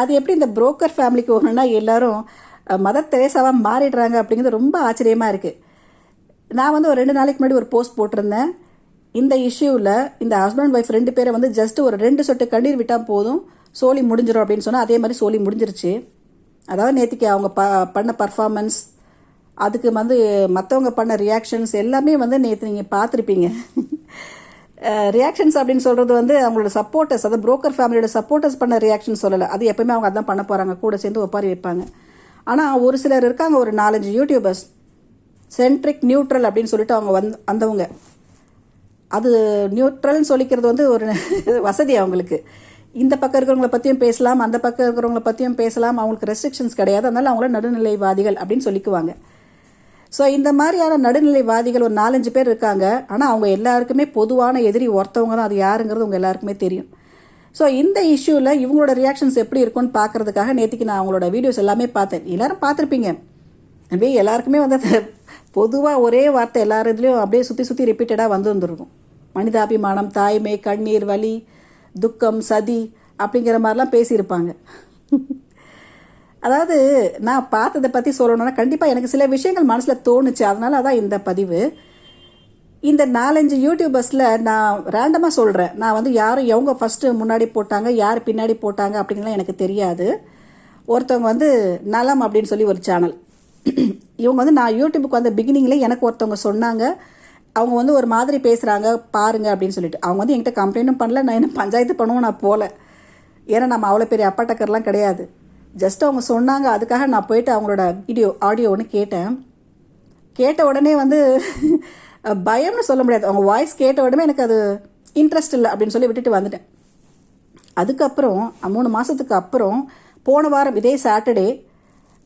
அது எப்படி இந்த புரோக்கர் ஃபேமிலிக்கு ஒன்றுனா எல்லோரும் மதர் தெரேசாவாக மாறிடுறாங்க அப்படிங்கிறது ரொம்ப ஆச்சரியமாக இருக்குது நான் வந்து ஒரு ரெண்டு நாளைக்கு முன்னாடி ஒரு போஸ்ட் போட்டிருந்தேன். இந்த இஷ்யூவில் இந்த ஹஸ்பண்ட் ஒய்ஃப் ரெண்டு பேரை வந்து ஜஸ்ட் ஒரு ரெண்டு சொட்டு கண்ணீர் விட்டால் போதும் சோலி முடிஞ்சிடும் அப்படின்னு சொன்னால் அதே மாதிரி சோலி முடிஞ்சிருச்சு. அதாவது நேற்றுக்கு அவங்க ப பண்ண பர்ஃபார்மன்ஸ் அதுக்கு வந்து மற்றவங்க பண்ண ரியாக்ஷன்ஸ் எல்லாமே வந்து நேற்று நீங்கள் பார்த்துருப்பீங்க. ரியாக்ஷன்ஸ் அப்படின்னு சொல்கிறது வந்து அவங்களோட சப்போர்ட்டர்ஸ் அதாவது புரோக்கர் ஃபேமிலியோட சப்போர்ட்டர்ஸ் பண்ண ரியாக்ஷன் சொல்லலை. அது எப்பவுமே அவங்க அதான் பண்ண போகிறாங்க கூட சேர்ந்து ஒப்பாரி வைப்பாங்க. ஆனால் ஒரு சிலர் இருக்காங்க ஒரு நாலஞ்சு யூடியூபர்ஸ் சென்ட்ரிக் நியூட்ரல் அப்படின்னு சொல்லிட்டு அவங்க வந் வந்தவங்க. அது நியூட்ரல்னு சொல்லிக்கிறது வந்து ஒரு வசதி அவங்களுக்கு. இந்த பக்கம் இருக்கிறவங்கள பற்றியும் பேசலாம் அந்த பக்கம் இருக்கிறவங்கள பற்றியும் பேசலாம். அவங்களுக்கு ரெஸ்ட்ரிக்ஷன்ஸ் கிடையாது. அதனால அவங்கள நடுநிலைவாதிகள் அப்படின்னு சொல்லிக்குவாங்க. ஸோ இந்த மாதிரியான நடுநிலைவாதிகள் ஒரு நாலஞ்சு பேர் இருக்காங்க. ஆனால் அவங்க எல்லாருக்குமே பொதுவான எதிரி ஒருத்தவங்க தான். அது யாருங்கிறது உங்கள் எல்லாருக்குமே தெரியும். ஸோ இந்த இஷ்யூவில் இவங்களோட ரியாக்ஷன்ஸ் எப்படி இருக்கும்னு பார்க்கறதுக்காக நேற்றுக்கு நான் அவங்களோட வீடியோஸ் எல்லாமே பார்த்தேன். எல்லாரும் பார்த்துருப்பீங்க. அப்படியே எல்லாருக்குமே வந்து பொதுவாக ஒரே வார்த்தை எல்லார் இதுலேயும் அப்படியே சுற்றி சுற்றி ரிப்பீட்டடாக வந்து வந்துருக்கும். மனிதாபிமானம் தாய்மை கண்ணீர் வலி துக்கம் சதி அப்படிங்கிற மாதிரிலாம் பேசியிருப்பாங்க. அதாவது நான் பார்த்ததை பற்றி சொல்லணும்னா கண்டிப்பாக எனக்கு சில விஷயங்கள் மனசில் தோணுச்சு. அதனால தான் இந்த பதிவு. இந்த நாலஞ்சு யூடியூபர்ஸில் நான் ரேண்டமாக சொல்கிறேன் நான் வந்து யாரும் எவங்க ஃபஸ்ட்டு முன்னாடி போட்டாங்க யார் பின்னாடி போட்டாங்க அப்படின்லாம் எனக்கு தெரியாது. ஒருத்தவங்க வந்து நலம் அப்படின்னு சொல்லி ஒரு சேனல் இவங்க வந்து நான் யூடியூபுக்கு வந்த பிகினிங்கில் எனக்கு ஒருத்தவங்க சொன்னாங்க. அவங்க வந்து ஒரு மாதிரி பேசுகிறாங்க பாருங்க அப்படின்னு சொல்லிட்டு. அவங்க வந்து என்கிட்ட கம்ப்ளைண்ட்டும் பண்ணல. நான் என்ன பஞ்சாயத்து பண்ணுவோம்? நான் போகல ஏன்னா நம்ம அவ்வளோ பெரிய அப்பாட்டக்கர்லாம் கிடையாது. ஜஸ்ட் அவங்க சொன்னாங்க அதுக்காக நான் போயிட்டு அவங்களோட வீடியோ ஆடியோ ஒன்று கேட்டேன். கேட்ட உடனே வந்து பயம்னு சொல்ல முடியாது. அவங்க வாய்ஸ் கேட்ட உடனே எனக்கு அது இன்ட்ரெஸ்ட் இல்லை அப்படின்னு சொல்லி விட்டுட்டு வந்துட்டேன். அதுக்கப்புறம் மூணு மாதத்துக்கு அப்புறம் போன வாரம் இதே சாட்டர்டே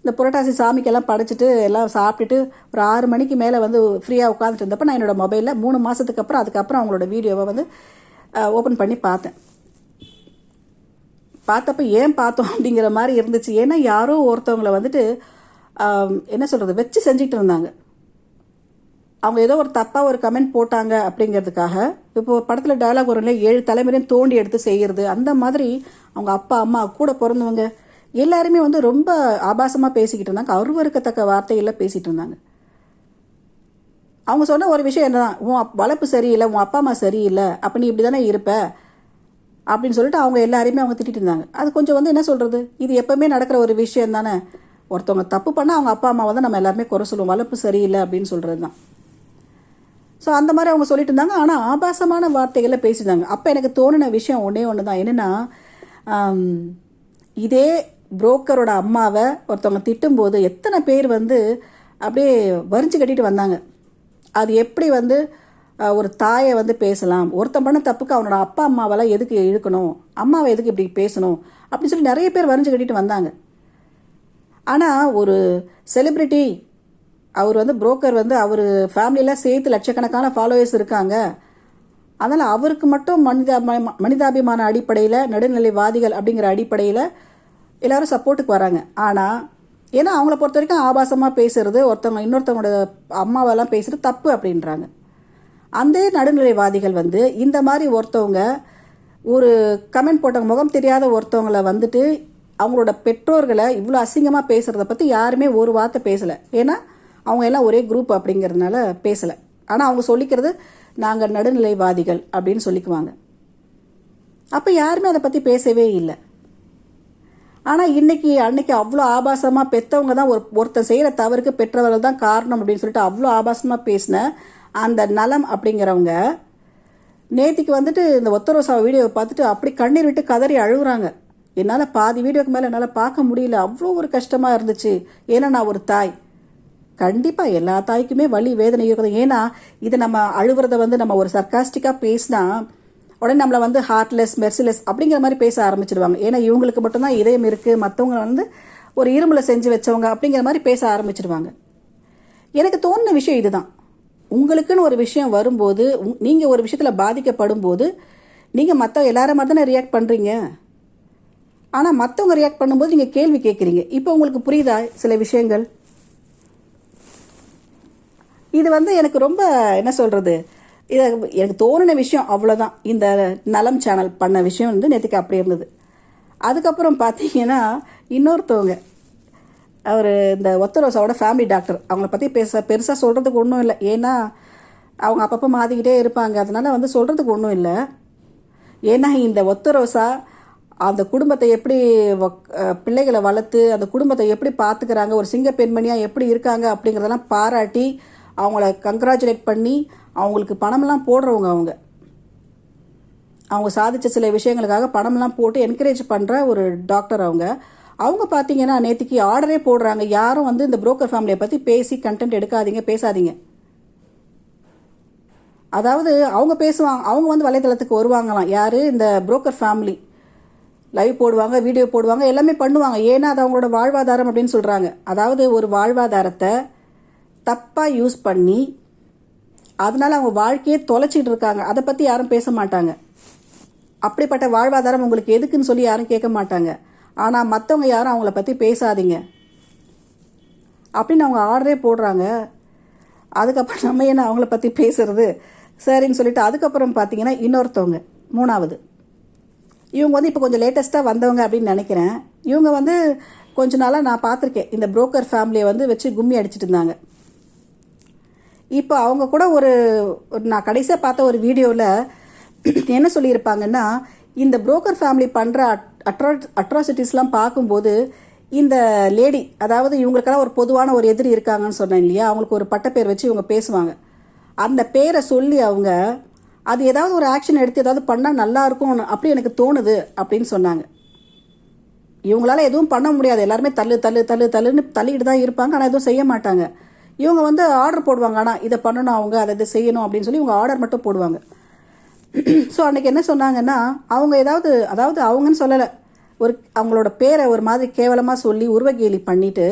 இந்த புரட்டாசி சாமிக்கெல்லாம் படைச்சிட்டு எல்லாம் சாப்பிட்டுட்டு ஒரு ஆறு மணிக்கு மேலே வந்து ஃப்ரீயாக உட்காந்துட்டு இருந்தப்போ நான் என்னோடய மொபைலில் மூணு மாதத்துக்கு அப்புறம் அதுக்கப்புறம் அவங்களோட வீடியோவை வந்து ஓப்பன் பண்ணி பார்த்தேன். பார்த்தப்ப ஏன் பார்த்தோம் அப்படிங்கிற மாதிரி இருந்துச்சு. ஏன்னா யாரோ ஒருத்தவங்களை வந்துட்டு என்ன சொல்கிறது வச்சு செஞ்சுக்கிட்டு இருந்தாங்க. அவங்க ஏதோ ஒரு தப்பாக ஒரு கமெண்ட் போட்டாங்க அப்படிங்கிறதுக்காக இப்போ படத்தில் டைலாக் வரும் இல்லையா? ஏழு தலைமுறையும் தோண்டி எடுத்து செய்கிறது அந்த மாதிரி அவங்க அப்பா அம்மா கூட பிறந்தவங்க எல்லாருமே வந்து ரொம்ப ஆபாசமாக பேசிக்கிட்டு இருந்தாங்க. அருவருக்கத்தக்க வார்த்தைகளில் பேசிகிட்டு இருந்தாங்க. அவங்க சொன்ன ஒரு விஷயம் என்னதான் உன் அப்- வளர்ப்பு சரியில்லை உன் அப்பா அம்மா சரியில்லை அப்போ நீ இப்படி தானே இருப்ப அப்படின்னு சொல்லிட்டு அவங்க எல்லாரையுமே அவங்க திட்டிட்டு இருந்தாங்க. அது கொஞ்சம் வந்து என்ன சொல்கிறது இது எப்போவுமே நடக்கிற ஒரு விஷயம் தானே. ஒருத்தவங்க தப்பு பண்ணால் அவங்க அப்பா அம்மாவை தான் நம்ம எல்லாருமே குறை சொல்லுவோம். வளர்ப்பு சரியில்லை அப்படின்னு சொல்கிறது தான். ஸோ அந்த மாதிரி அவங்க சொல்லிட்டு இருந்தாங்க. ஆனால் ஆபாசமான வார்த்தைகளில் பேசியிருந்தாங்க. அப்போ எனக்கு தோணின விஷயம் ஒன்றே ஒன்று தான். என்னென்னா இதே புரோக்கரோட அம்மாவை ஒருத்தவங்க திட்டும்போது எத்தனை பேர் வந்து அப்படியே வரிஞ்சு கட்டிட்டு வந்தாங்க. அது எப்படி வந்து ஒரு தாயை வந்து பேசலாம். ஒருத்தன் பண்ண தப்புக்கு அவனோட அப்பா அம்மாவெல்லாம் எதுக்கு இழுக்கணும்? அம்மாவை எதுக்கு இப்படி பேசணும்? அப்படின்னு சொல்லி நிறைய பேர் வரைஞ்சு கட்டிட்டு வந்தாங்க. ஆனால் ஒரு செலிப்ரிட்டி அவர் வந்து புரோக்கர் வந்து அவர் ஃபேமிலியில் சேர்த்து லட்சக்கணக்கான ஃபாலோவர்ஸ் இருக்காங்க. அதனால் அவருக்கு மட்டும் மனிதா மனிதாபிமான அடிப்படையில் நடுநிலைவாதிகள் அப்படிங்கிற அடிப்படையில் எல்லோரும் சப்போர்ட்டுக்கு வராங்க. ஆனால் ஏன்னா அவங்கள பொறுத்த வரைக்கும் ஆபாசமாக பேசுறது ஒருத்தவங்க இன்னொருத்தவங்களோட அம்மாவெல்லாம் பேசுகிறது தப்பு அப்படின்றாங்க. அந்த நடுநிலைவாதிகள் வந்து இந்த மாதிரி ஒருத்தவங்க ஒரு கமெண்ட் போட்டவங்க முகம் தெரியாத ஒருத்தவங்களை வந்துட்டு அவங்களோட பெற்றோர்களை இவ்வளோ அசிங்கமாக பேசுகிறத பற்றி யாருமே ஒரு வார்த்தை பேசலை. ஏன்னா அவங்க எல்லாம் ஒரே குரூப் அப்படிங்கிறதுனால பேசலை. ஆனால் அவங்க சொல்லிக்கிறது நாங்கள் நடுநிலைவாதிகள் அப்படின்னு சொல்லிக்குவாங்க. அப்போ யாருமே அதை பற்றி பேசவே இல்லை. ஆனால் இன்னைக்கு அன்னைக்கு அவ்வளோ ஆபாசமாக பெற்றவங்க தான் ஒரு ஒருத்தர் செய்கிற தவறுக்கு பெற்றவர்கள் தான் காரணம் அப்படின்னு சொல்லிட்டு அவ்வளோ ஆபாசமாக பேசின அந்த நலம் அப்படிங்கிறவங்க நேத்திக்கு வந்துட்டு இந்த ஒத்தரோசா வீடியோவை பார்த்துட்டு அப்படி கண்ணீர் விட்டு கதறி அழுகுறாங்க. என்னால் பாதி வீடியோக்கு மேலே என்னால் பார்க்க முடியல. அவ்வளோ ஒரு கஷ்டமாக இருந்துச்சு. ஏன்னா நான் ஒரு தாய். கண்டிப்பாக எல்லா தாய்க்குமே வலி வேதனை இருக்குது. ஏன்னா இதை நம்ம அழுகிறத வந்து நம்ம ஒரு சர்க்காஸ்டிக்காக பேசினா உடனே நம்மளை வந்து ஹார்ட்லெஸ் மெர்சிலெஸ் அப்படிங்கிற மாதிரி பேச ஆரம்பிச்சிடுவாங்க. ஏன்னா இவங்களுக்கு மட்டும்தான் இதயம் இருக்குது மற்றவங்க வந்து ஒரு இரும்புல செஞ்சு வச்சவங்க அப்படிங்கிற மாதிரி பேச ஆரம்பிச்சிடுவாங்க. எனக்கு தோணுன விஷயம் இதுதான். உங்களுக்குன்னு ஒரு விஷயம் வரும்போது உங்- ஒரு விஷயத்தில் பாதிக்கப்படும் போது நீங்கள் மற்ற எல்லாரும் மாதிரி தானே ரியாக்ட் பண்ணுறீங்க ஆனால் மற்றவங்க ரியாக்ட் பண்ணும்போது நீங்கள் கேள்வி கேட்குறீங்க இப்போ உங்களுக்கு புரியுதா சில விஷயங்கள்? இது வந்து எனக்கு ரொம்ப என்ன சொல்கிறது இது எனக்கு தோணின விஷயம் அவ்வளோதான் இந்த நலம் சேனல் பண்ண விஷயம் வந்து நேற்றுக்கு அப்படி இருந்தது. அதுக்கப்புறம் பார்த்தீங்கன்னா இன்னொருத்தவங்க அவர் இந்த ஒத்தரோசாவோட ஃபேமிலி டாக்டர் அவங்கள பற்றி பேச பெருசாக சொல்கிறதுக்கு ஒன்றும் இல்லை. ஏன்னா அவங்க அப்பப்போ மாற்றிக்கிட்டே இருப்பாங்க. அதனால் வந்து சொல்கிறதுக்கு ஒன்றும் இல்லை. ஏன்னா இந்த ஒத்தரோசா அந்த குடும்பத்தை எப்படி பிள்ளைகளை வளர்த்து அந்த குடும்பத்தை எப்படி பார்த்துக்கிறாங்க ஒரு சிங்க பெண்மணியாக எப்படி இருக்காங்க அப்படிங்கிறதெல்லாம் பாராட்டி அவங்கள கங்க்ராச்சுலேட் பண்ணி அவங்களுக்கு பணமெல்லாம் போடுறவங்க அவங்க. அவங்க சாதித்த சில விஷயங்களுக்காக பணம்லாம் போட்டு என்கரேஜ் பண்ணுற ஒரு டாக்டர் அவங்க. அவங்க பார்த்தீங்கன்னா நேற்றுக்கு ஆர்டரே போடுறாங்க. யாரும் வந்து இந்த புரோக்கர் ஃபேமிலியை பற்றி பேசி கண்டென்ட் எடுக்காதீங்க பேசாதீங்க. அதாவது அவங்க பேசுவாங்க அவங்க வந்து வலைத்தளத்துக்கு வருவாங்களாம். யார்? இந்த புரோக்கர் ஃபேமிலி லைவ் போடுவாங்க வீடியோ போடுவாங்க எல்லாமே பண்ணுவாங்க. ஏன்னா அது அவங்களோட வாழ்வாதாரம் அப்படின்னு சொல்கிறாங்க அதாவது ஒரு வாழ்வாதாரத்தை தப்பாக யூஸ் பண்ணி அதனால் அவங்க வாழ்க்கையே தொலைச்சிட்டு இருக்காங்க. அதை பற்றி யாரும் பேச மாட்டாங்க. அப்படிப்பட்ட வாழ்வாதாரம் உங்களுக்கு எதுக்குன்னு சொல்லி யாரும் கேட்க மாட்டாங்க. ஆனால் மற்றவங்க யாரும் அவங்கள பற்றி பேசாதீங்க. அப்படின்னு அவங்க ஆர்டரே போடுறாங்க. அதுக்கப்புறம் நம்ம என்ன அவங்கள பற்றி பேசுறது? சரின்னு சொல்லிட்டு அதுக்கப்புறம் பார்த்தீங்கன்னா இன்னொருத்தவங்க மூணாவது. இவங்க வந்து இப்போ கொஞ்சம் லேட்டஸ்ட்டாக வந்தவங்க அப்படின்னு நினைக்கிறேன். இவங்க வந்து கொஞ்ச நாளாக நான் பார்த்துருக்கேன் இந்த புரோக்கர் ஃபேமிலியை வந்து வச்சு கும்மி அடிச்சிட்டு இருந்தாங்க. இப்போ அவங்க கூட ஒரு ஒரு நான் கடைசியாக பார்த்த ஒரு வீடியோவில் என்ன சொல்லியிருப்பாங்கன்னா இந்த புரோக்கர் ஃபேமிலி பண்ணுற அட்ரா அட்ராசிட்டிஸ்லாம் பார்க்கும்போது இந்த லேடி அதாவது இவங்களுக்கெல்லாம் ஒரு பொதுவான ஒரு எதிரி இருக்காங்கன்னு சொன்னேன் இல்லையா? அவங்களுக்கு ஒரு பட்டப்பேர் வச்சு இவங்க பேசுவாங்க. அந்த பேரை சொல்லி அவங்க அது ஏதாவது ஒரு ஆக்ஷன் எடுத்து ஏதாவது பண்ணால் நல்லா இருக்கும் அப்படி எனக்கு தோணுது அப்படின்னு சொன்னாங்க. இவங்களால எதுவும் பண்ண முடியாது. எல்லாருமே தள்ளு தள்ளு தள்ளு தள்ளுன்னு தள்ளிக்கிட்டு தான் இருப்பாங்க. ஆனால் எதுவும் செய்ய மாட்டாங்க. இவங்க வந்து ஆர்டர் போடுவாங்க. ஆனால் இதை பண்ணணும் அவங்க அதை இதை செய்யணும் அப்படின்னு சொல்லி இவங்க ஆர்டர் மட்டும் போடுவாங்க. ஸோ அன்றைக்கி என்ன சொன்னாங்கன்னா அவங்க ஏதாவது அதாவது அவங்கன்னு சொல்லலை. ஒரு அவங்களோட பேரை ஒரு மாதிரி கேவலமாக சொல்லி உருவகேலி பண்ணிவிட்டு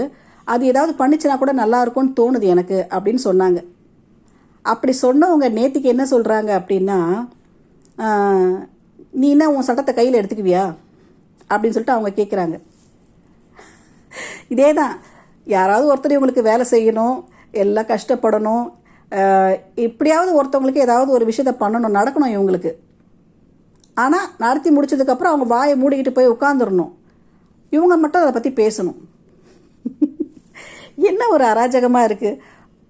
அது ஏதாவது பண்ணிச்சுனா கூட நல்லா இருக்கும்னு தோணுது எனக்கு அப்படின்னு சொன்னாங்க. அப்படி சொன்னவங்க நேத்திக்கு என்ன சொல்கிறாங்க அப்படின்னா நீ என்ன உன் சட்டத்தை கையில் எடுத்துக்குவியா? அப்படின்னு சொல்லிட்டு அவங்க கேட்குறாங்க இதே தான் யாராவது ஒருத்தர் இவங்களுக்கு வேலை செய்யணும் எல்லாம் கஷ்டப்படணும் இப்படியாவது ஒருத்தவங்களுக்கு ஏதாவது ஒரு விஷயத்த பண்ணணும் நடக்கணும் இவங்களுக்கு. ஆனால் நடத்தி முடிச்சதுக்கப்புறம் அவங்க வாயை மூடிக்கிட்டு போய் உட்காந்துடணும் இவங்க மட்டும் அதை பற்றி பேசணும். என்ன ஒரு அராஜகமாக இருக்குது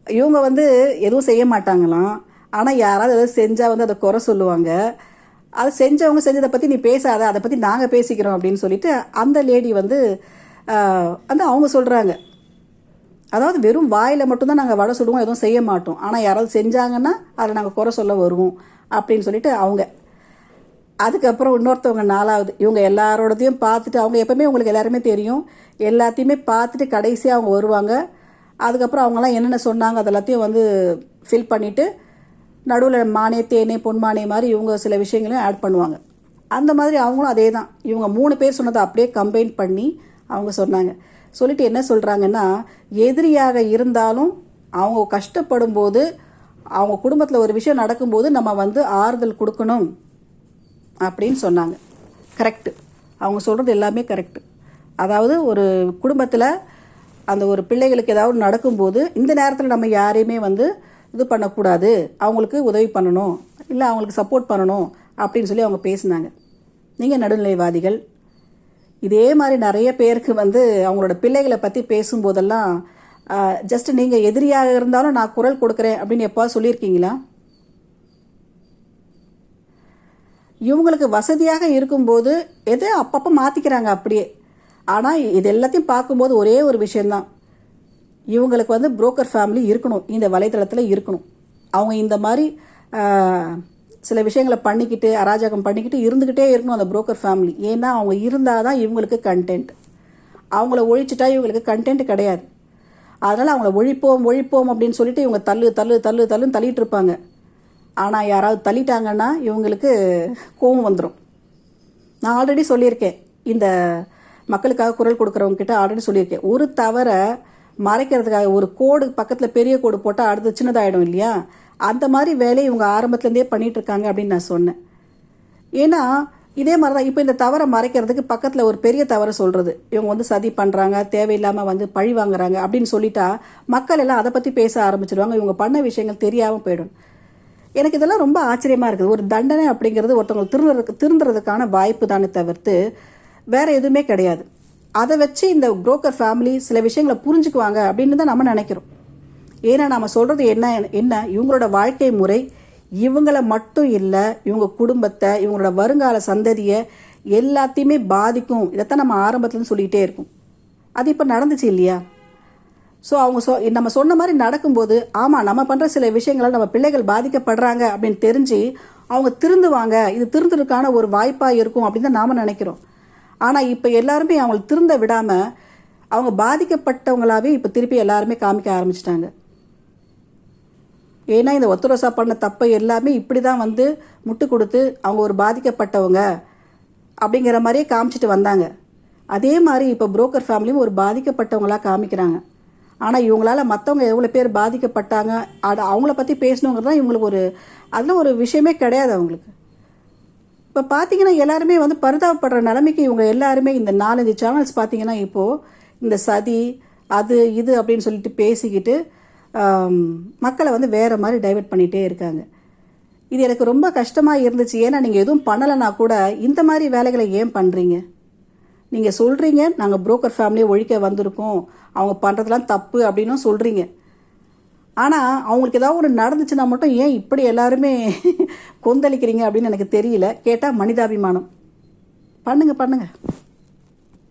இவங்க வந்து எதுவும் செய்ய மாட்டாங்களாம். ஆனால் யாராவது எதாவது செஞ்சால் வந்து அதை குறை சொல்லுவாங்க. அது செஞ்சவங்க செஞ்சதை பற்றி நீ பேசாத அதை பற்றி நாங்கள் பேசிக்கிறோம் அப்படின்னு சொல்லிட்டு அந்த லேடி வந்து அந்த வந்து அவங்க சொல்கிறாங்க அதாவது வெறும் வாயில் மட்டும்தான் நாங்கள் வடை சுடுவோம் எதுவும் செய்ய மாட்டோம். ஆனால் யாராவது செஞ்சாங்கன்னா அதை நாங்கள் குறை சொல்ல வருவோம் அப்படின்னு சொல்லிட்டு அவங்க. அதுக்கப்புறம் இன்னொருத்தவங்க நாலாவது. இவங்க எல்லாரோடதையும் பார்த்துட்டு அவங்க எப்பவுமே உங்களுக்கு எல்லாருமே தெரியும். எல்லாத்தையுமே பார்த்துட்டு கடைசியாக அவங்க வருவாங்க. அதுக்கப்புறம் அவங்கெல்லாம் என்னென்ன சொன்னாங்க அது எல்லாத்தையும் வந்து ஃபில் பண்ணிவிட்டு நடுவில் மானே தேனே பொன்மானே மாதிரி இவங்க சில விஷயங்களையும் ஆட் பண்ணுவாங்க. அந்த மாதிரி அவங்களும் அதே தான் இவங்க மூணு பேர் சொன்னதை அப்படியே கம்பைன் பண்ணி அவங்க சொன்னாங்க. சொல்லிட்டு என்ன சொல்கிறாங்கன்னா எதிரியாக இருந்தாலும் அவங்க கஷ்டப்படும் போது அவங்க குடும்பத்தில் ஒரு விஷயம் நடக்கும்போது நம்ம வந்து ஆறுதல் கொடுக்கணும் அப்படின்னு சொன்னாங்க. கரெக்டு அவங்க சொல்கிறது எல்லாமே கரெக்டு அதாவது ஒரு குடும்பத்தில் அந்த ஒரு பிள்ளைகளுக்கு ஏதாவது நடக்கும்போது இந்த நேரத்தில் நம்ம யாரையுமே வந்து இது பண்ணக்கூடாது. அவங்களுக்கு உதவி பண்ணணும். இல்லை அவங்களுக்கு சப்போர்ட் பண்ணணும் அப்படின்னு சொல்லி அவங்க பேசினாங்க. நீங்கள் நடுநிலைவாதிகள் இதே மாதிரி நிறைய பேருக்கு வந்து அவங்களோட பிள்ளைகளை பற்றி பேசும்போதெல்லாம் ஜஸ்ட் நீங்கள் எதிரியாக இருந்தாலும் நான் குரல் கொடுக்குறேன் அப்படின்னு எப்போ சொல்லியிருக்கீங்களா? இவங்களுக்கு வசதியாக இருக்கும்போது எதை அப்பப்போ மாற்றிக்கிறாங்க அப்படியே. ஆனால் இது எல்லாத்தையும் பார்க்கும்போது ஒரே ஒரு விஷயந்தான் இவங்களுக்கு வந்து புரோக்கர் ஃபேமிலி இருக்கணும் இந்த வலைத்தளத்தில் இருக்கணும். அவங்க இந்த மாதிரி சில விஷயங்களை பண்ணிக்கிட்டு அராஜகம் பண்ணிக்கிட்டு இருந்துக்கிட்டே இருக்கணும் அந்த புரோக்கர் ஃபேமிலி ஏன்னா அவங்க இருந்தால் தான் இவங்களுக்கு கண்டென்ட் அவங்கள ஒழிச்சிட்டா இவங்களுக்கு கண்டென்ட் கிடையாது. அதனால் அவங்கள ஒழிப்போம் ஒழிப்போம் அப்படின்னு சொல்லிட்டு இவங்க தள்ளு தள்ளு தள்ளு தள்ளுன்னு தள்ளிட்டு இருப்பாங்க. ஆனால் யாராவது தள்ளிட்டாங்கன்னா இவங்களுக்கு கோவம் வந்துடும் நான் ஆல்ரெடி சொல்லியிருக்கேன். இந்த மக்களுக்காக குரல் கொடுக்குறவங்க கிட்ட ஆல்ரெடி சொல்லியிருக்கேன். ஒரு தவறை மறைக்கிறதுக்காக ஒரு கோடு பக்கத்தில் பெரிய கோடு போட்டால் அடுத்து சின்னதாயிடும் இல்லையா? அந்த மாதிரி வேலையை இவங்க ஆரம்பத்துலேருந்தே பண்ணிகிட்ருக்காங்க அப்படின்னு நான் சொன்னேன். ஏன்னா இதே மாதிரி தான் இப்போ இந்த தவறை மறைக்கிறதுக்கு பக்கத்தில் ஒரு பெரிய தவறை சொல்கிறது இவங்க வந்து சதி பண்ணுறாங்க தேவையில்லாமல் வந்து பழி வாங்குறாங்க அப்படின்னு சொல்லிட்டா மக்கள் எல்லாம் அதை பற்றி பேச ஆரம்பிச்சிடுவாங்க இவங்க பண்ண விஷயங்கள் தெரியாமல் போயிடும். எனக்கு இதெல்லாம் ரொம்ப ஆச்சரியமாக இருக்குது. ஒரு தண்டனை அப்படிங்கிறது ஒருத்தவங்க திருந்துறதுக்கு திருந்துறதுக்கான வாய்ப்பு தானே தவிர்த்து வேறு எதுவுமே கிடையாது. அதை வச்சு இந்த புரோக்கர் ஃபேமிலி சில விஷயங்களை புரிஞ்சுக்குவாங்க அப்படின்னு தான் நம்ம நினைக்கிறோம். ஏன்னா நம்ம சொல்கிறது என்ன என்ன? இவங்களோட வாழ்க்கை முறை இவங்கள மட்டும் இல்லை இவங்க குடும்பத்தை இவங்களோட வருங்கால சந்ததியை எல்லாத்தையுமே பாதிக்கும். இதைத்தான் நம்ம ஆரம்பத்துலேருந்து சொல்லிகிட்டே இருக்கோம். அது இப்போ நடந்துச்சு இல்லையா? ஸோ அவங்க சொ நம்ம சொன்ன மாதிரி நடக்கும்போது ஆமாம் நம்ம பண்ணுற சில விஷயங்களால் நம்ம பிள்ளைகள் பாதிக்கப்படுறாங்க அப்படின்னு தெரிஞ்சு அவங்க திருந்துவாங்க. இது திருந்துறதுக்கான ஒரு வாய்ப்பாக இருக்கும் அப்படின்னு தான் நாம் நினைக்கிறோம். ஆனால் இப்போ எல்லாருமே அவங்களை திருந்த விடாமல் அவங்க பாதிக்கப்பட்டவங்களாவே இப்போ திருப்பி எல்லாருமே காமிக்க ஆரம்பிச்சிட்டாங்க. ஏன்னா இந்த ஒத்துரோசா பண்ண தப்பை எல்லாமே இப்படி தான் வந்து முட்டு கொடுத்து அவங்க ஒரு பாதிக்கப்பட்டவங்க அப்படிங்கிற மாதிரியே காமிச்சிட்டு வந்தாங்க. அதே மாதிரி இப்போ புரோக்கர் ஃபேமிலியும் ஒரு பாதிக்கப்பட்டவங்களா காமிக்கிறாங்க. ஆனால் இவங்களால மற்றவங்க எவ்வளோ பேர் பாதிக்கப்பட்டாங்க அது அவங்கள பற்றி பேசணுங்கிறது தான் இவங்களுக்கு ஒரு அதில் ஒரு விஷயமே கிடையாது அவங்களுக்கு. இப்போ பார்த்தீங்கன்னா எல்லாருமே வந்து பரிதாபப்படுற நிலைமைக்கு இவங்க எல்லாருமே இந்த நாலஞ்சு சேனல்ஸ் பார்த்தீங்கன்னா இப்போது இந்த சதி அது இது அப்படின்னு சொல்லிட்டு பேசிக்கிட்டு மக்களை வந்து வேறு மாதிரி டைவர்ட் பண்ணிகிட்டே இருக்காங்க. இது எனக்கு ரொம்ப கஷ்டமாக இருந்துச்சு. ஏன்னா நீங்கள் எதுவும் பண்ணலைன்னா கூட இந்த மாதிரி வேலைகளை ஏன் பண்ணுறீங்க நீங்கள் சொல்கிறீங்க நாங்கள் புரோக்கர் ஃபேமிலியை ஒழிக்க வந்திருக்கோம். அவங்க பண்ணுறதுலாம் தப்பு அப்படின்னும் சொல்கிறீங்க ஆனால் அவங்களுக்கு ஏதாவது ஒரு நடந்துச்சுன்னா மட்டும் ஏன் இப்படி எல்லாருமே கொந்தளிக்கிறீங்க அப்படின்னு எனக்கு தெரியல. கேட்டால் மனிதாபிமானம். பண்ணுங்கள் பண்ணுங்கள்